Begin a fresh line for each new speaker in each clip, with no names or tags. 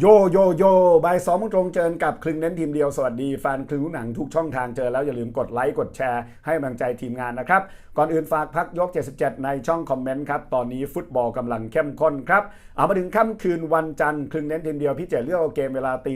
โยโยโยบ่ายสองมงตรงเจอกับคลึงเน้นทีมเดียว สวัสดีแฟนคลึงหนังทุกช่องทางเจอแล้วอย่าลืมกดไลค์กดแชร์ให้กำลังใจทีมงานนะครับ ก่อนอื่นฝากพักยก 77 ในช่องคอมเมนต์ครับ ตอนนี้ฟุตบอลกำลังเข้มข้นครับ เอามาถึงค่ำคืนวันจันทร์คลึงเน้นทีมเดียว พี่เจเลือกเอาเกมเวลาตี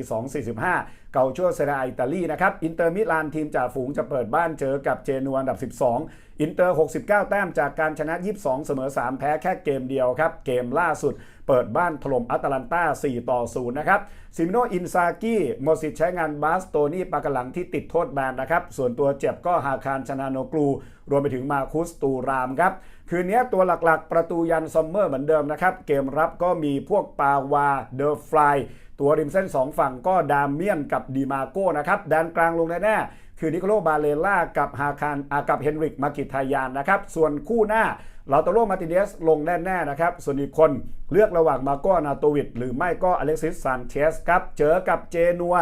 2.45 เกาชั่วเซเรียอิตาลีนะครับอินเตอร์มิลานทีมจ่าฝูงจะเปิดบ้านเจอกับเจนัวอันดับ 12อินเตอร์ 69 แต้มจากการชนะ 22 เสมอ 3 แพ้แค่เกมเดียวครับ เกมล่าสุด เปิดบ้านถล่มอัตแลนตา 4 ต่อ0นะครับซิมิโนอินซากิหมดสิทธิ์ใช้งานบาสโตนี่ปากหลังที่ติดโทษแบนนะครับ ส่วนตัวเจ็บก็ฮาคารชนาโนกรูรวมไปถึงมาคุสตูรามครับ คืนนี้ตัวหลักๆ ประตูยันซอมเมอร์เหมือนเดิมนะครับ เกมรับก็มีพวกปาวาเดอร์ฟลาย ตัวริมเส้น 2 ฝั่งก็ดามเมียนกับดีมาโก้นะครับแดนกลางลงแน่ๆคือนิโคลบาเลล่ากับฮาคารอากับเฮนริกมากิทายานนะครับส่วนคู่หน้าลาโตโรมาติเนสลงแน่ๆนะครับส่วนอีกคนเลือกระหว่างมาโกนาโตวิดหรือไม่ก็อเล็กซิสซานเชสครับเจอกับเจนัว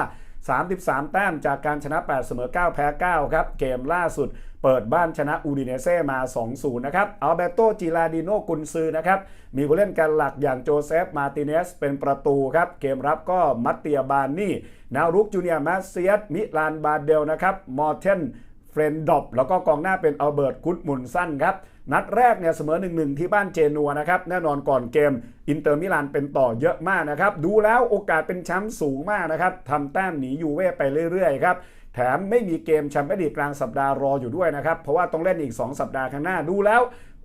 33 แต้มจากการชนะ 8 เสมอ 9 แพ้ 9 ครับ เกมล่าสุดเปิดบ้านชนะอูดิเนเซ่มา 2-0 นะครับ อัลเบโตจิลาดิโนกุนซือนะครับ มีผู้เล่นการหลักอย่างโจเซฟ มาติเนส เป็นประตูครับ เกมรับก็มัตเตียบานนี่ นารุกจูเนียร์มาเซียส มิลานบาเดลนะครับ มอร์เทน เฟรนดอปแล้วก็กองหน้าเป็นอัลเบิร์ตกุดมุนสั้นครับ นัดแรกเนี่ยเสมอ 1-1 ที่บ้านเจนัวนะครับ แน่นอนก่อนเกม อินเตอร์มิลานเป็นต่อเยอะมากนะครับ ดูแล้วโอกาสเป็นแชมป์สูงมากนะครับทำแต้มหนียูเว่ไปเรื่อยๆครับ แถมไม่มีเกมแชมเปี้ยนลีกกลางสัปดาห์รออยู่ด้วยนะครับ เพราะว่าต้องเล่นอีก 2 สัปดาห์ข้างหน้าดูแล้ว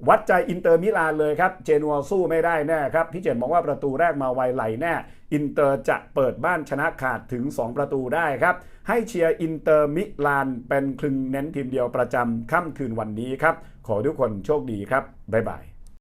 วัดใจอินเตอร์มิลานเลยครับ เจนัวสู้ไม่ได้แน่ครับ พี่เจนมองว่าประตูแรกมาไวไหลแน่ อินเตอร์จะเปิดบ้านชนะขาดถึง 2 ประตูได้ครับ ให้เชียร์อินเตอร์มิลานเป็นคลึงเน้นทีมเดียวประจำค่ำคืนวันนี้ครับ ขอทุกคนโชคดีครับบ๊ายบาย